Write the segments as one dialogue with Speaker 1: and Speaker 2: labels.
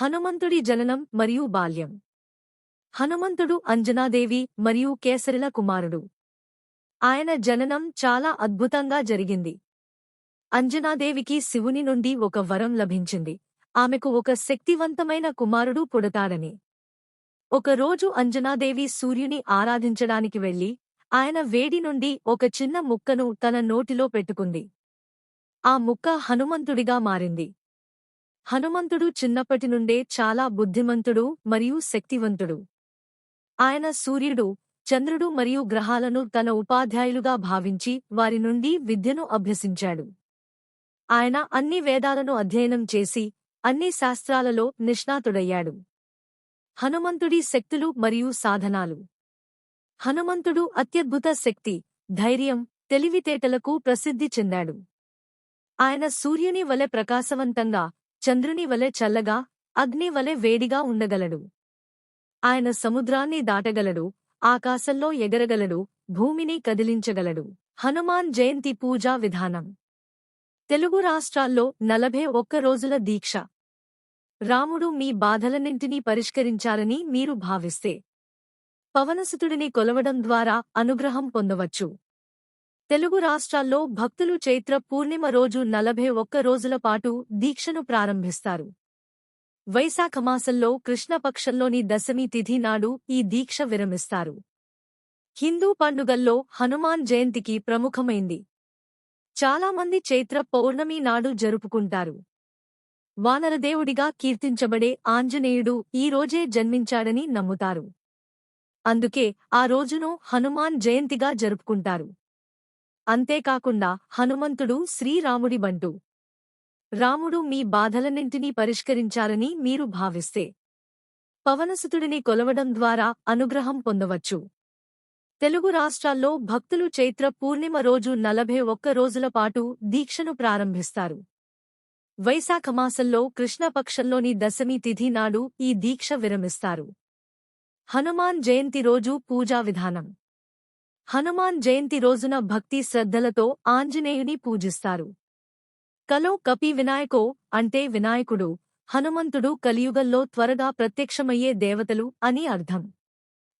Speaker 1: హనుమంతుడి జననం మరియు బాల్యం. హనుమంతుడు అంజనాదేవి మరియు కేసరిల కుమారుడు. ఆయన జననం చాలా అద్భుతంగా జరిగింది. అంజనాదేవికి శివుని నుండి ఒక వరం లభించింది. ఆమెకు ఒక శక్తివంతమైన కుమారుడు పుడతాడని. ఒకరోజు అంజనాదేవి సూర్యుని ఆరాధించడానికి వెళ్ళి ఆయన వేడి నుండి ఒక చిన్న ముక్కను తన నోటిలో పెట్టుకుంది. ఆ ముక్క హనుమంతుడిగా మారింది. హనుమంతుడు చిన్నప్పటి నుండే చాలా బుద్ధిమంతుడు మరియు శక్తివంతుడు. ఆయన సూర్యుడు చంద్రుడు మరియు గ్రహాలను తన ఉపాధ్యాయులుగా భావించి వారి నుండి విద్యను అభ్యసించాడు. ఆయన అన్ని వేదాలను అధ్యయనం చేసి అన్ని శాస్త్రాలలో నిష్ణాతుడయ్యాడు. హనుమంతుడి శక్తులు మరియు సాధనాలు. హనుమంతుడు అత్యద్భుత శక్తి ధైర్యం తెలివితేటలకు ప్రసిద్ధి చెందాడు. ఆయన సూర్యుని వలె ప్రకాశవంతంగా చంద్రుని వలె చల్లగా అగ్ని వలె వేడిగా ఉండగలడు. ఆయన సముద్రాన్ని దాటగలడు ఆకాశంలో ఎగరగలడు భూమిని కదిలించగలడు. హనుమాన్ జయంతి పూజా విధానం. తెలుగు రాష్ట్రాల్లో నలభై ఒక్క రోజుల దీక్ష. రాముడు మీ బాధలన్నింటినీ పరిష్కరించాలని మీరు భావిస్తే. పవనసుతుడిని కొలవడం ద్వారా అనుగ్రహం పొందవచ్చు. తెలుగు రాష్ట్రాల్లో భక్తులు చైత్ర పూర్ణిమ రోజు నలభై ఒక్క రోజుల పాటు దీక్షను ప్రారంభిస్తారు. వైశాఖమాసంలో కృష్ణపక్షంలోని దశమి తిథి నాడు ఈ దీక్ష విరమిస్తారు. హిందూ పండుగల్లో హనుమాన్ జయంతికి ప్రముఖమైంది. చాలామంది చైత్ర పౌర్ణమి నాడు జరుపుకుంటారు. వానరదేవుడిగా కీర్తించబడే ఆంజనేయుడు ఈ రోజే జన్మించాడని నమ్ముతారు. అందుకే ఆ రోజును హనుమాన్ జయంతిగా జరుపుకుంటారు. అంతేకాకుండా హనుమంతుడు శ్రీరాముడి బంటు. రాముడు మీ బాధలన్నింటినీ పరిష్కరించారని మీరు భావిస్తే పవనసుతుడిని కొలవడం ద్వారా అనుగ్రహం పొందవచ్చు. తెలుగు రాష్ట్రాల్లో భక్తులు చైత్ర పూర్ణిమ రోజు నలభై ఒక్క రోజుల పాటు దీక్షను ప్రారంభిస్తారు. వైశాఖమాసంలో కృష్ణపక్షంలోని దశమి తిథి నాడు ఈ దీక్ష విరమిస్తారు. హనుమాన్ జయంతి రోజు పూజా విధానం. హనుమాన్ జయంతి రోజున భక్తి శ్రద్ధలతో ఆంజనేయుని పూజిస్తారు. కలో కపి వినాయకో అంటే వినాయకుడు హనుమంతుడు కలియుగంలో త్వరగా ప్రత్యక్షమయ్యే దేవతలు అని అర్థం.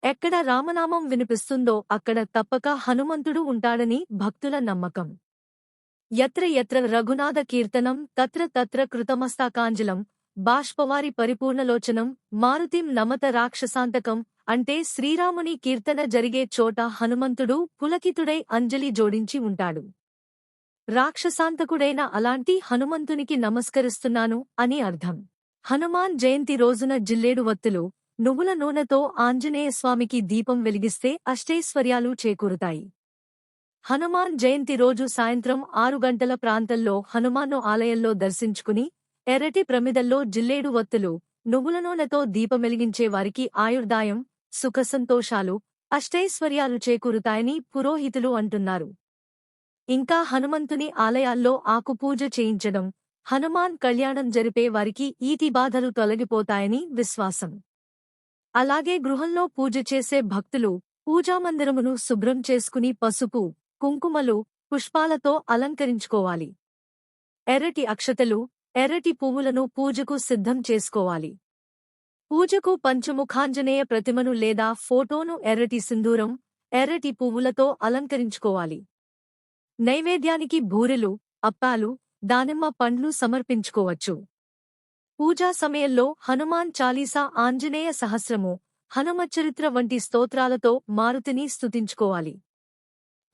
Speaker 1: ఎక్కడ రామనామం వినిపిస్తుందో అక్కడ తప్పక హనుమంతుడు ఉంటాడని భక్తుల నమ్మకం. యత్ర యత్ర రఘునాథ కీర్తనం తత్ర తత్ర కృతమస్తాకాంజలం బాష్పవారి పరిపూర్ణలోచనం మారుతిం నమత రాక్షసాంతకం అంటే శ్రీరాముని కీర్తన జరిగే చోట హనుమంతుడు పులకితుడై అంజలి జోడించి ఉంటాడు. రాక్షసాంతకుడైన అలాంటి హనుమంతునికి నమస్కరిస్తున్నాను అని అర్థం. హనుమాన్ జయంతి రోజున జిల్లేడు వత్తులు నువ్వుల నూనెతో ఆంజనేయస్వామికి దీపం వెలిగిస్తే అష్టైశ్వర్యాలు చేకూరుతాయి. హనుమాన్ జయంతి రోజు సాయంత్రం ఆరు గంటల ప్రాంతంలో హనుమాను ఆలయంలో దర్శించుకుని ఎర్రటి ప్రమిదల్లో జిల్లేడు వత్తులు నువ్వుల నూనెతో దీపమెలిగించే వారికి ఆయుర్దాయం సుఖసంతోషాలు అష్టైశ్వర్యాలు చేకూరుతాయని పురోహితులు అంటున్నారు. ఇంకా హనుమంతుని ఆలయాల్లో ఆకుపూజ చేయించడం హనుమాన్ కళ్యాణం జరిపే వారికి ఈతి బాధలు తొలగిపోతాయని విశ్వాసం. అలాగే గృహంలో పూజ చేసే భక్తులు పూజామందిరమును శుభ్రం చేసుకుని పసుపు కుంకుమలు పుష్పాలతో అలంకరించుకోవాలి. ఎర్రటి అక్షతలు ఎర్రటి పువ్వులను పూజకు సిద్ధం చేసుకోవాలి. పూజకు పంచముఖాంజనేయ ప్రతిమను లేదా ఫోటోను ఎర్రటి సింధూరం ఎర్రటి పువ్వులతో అలంకరించుకోవాలి. నైవేద్యానికి బూరెలు అప్పాలు దానిమ్మ పండ్లు సమర్పించుకోవచ్చు. పూజా సమయంలో హనుమాన్ చాలీసా ఆంజనేయ సహస్రము హనుమచ్చరిత్ర వంటి స్తోత్రాలతో మారుతిని స్తుతించుకోవాలి.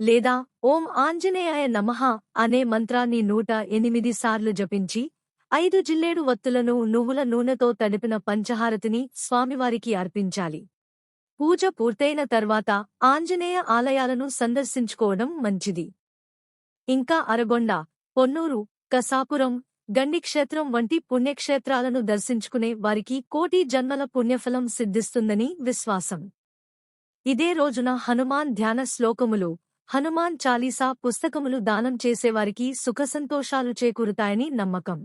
Speaker 1: లేదా ఓం ఆంజనేయాయ నమః అనే మంత్రాన్ని నూట ఎనిమిది సార్లు జపించి ఐదు జిల్లేడు వత్తులను నువ్వుల నూనెతో తడిపిన పంచహారతిని స్వామివారికి అర్పించాలి. పూజ పూర్తయిన తర్వాత ఆంజనేయ ఆలయాలను సందర్శించుకోవడం మంచిది. ఇంకా అరగొండ పొన్నూరు కసాపురం గండిక్షేత్రం వంటి పుణ్యక్షేత్రాలను దర్శించుకునే వారికి కోటి జన్మల పుణ్యఫలం సిద్ధిస్తుందని విశ్వాసం. ఇదే రోజున హనుమాన్ ధ్యాన శ్లోకములు హనుమాన్ చాలీసా పుస్తకములు దానం చేసేవారికి సుఖసంతోషాలు చేకూరుతాయని నమ్మకం.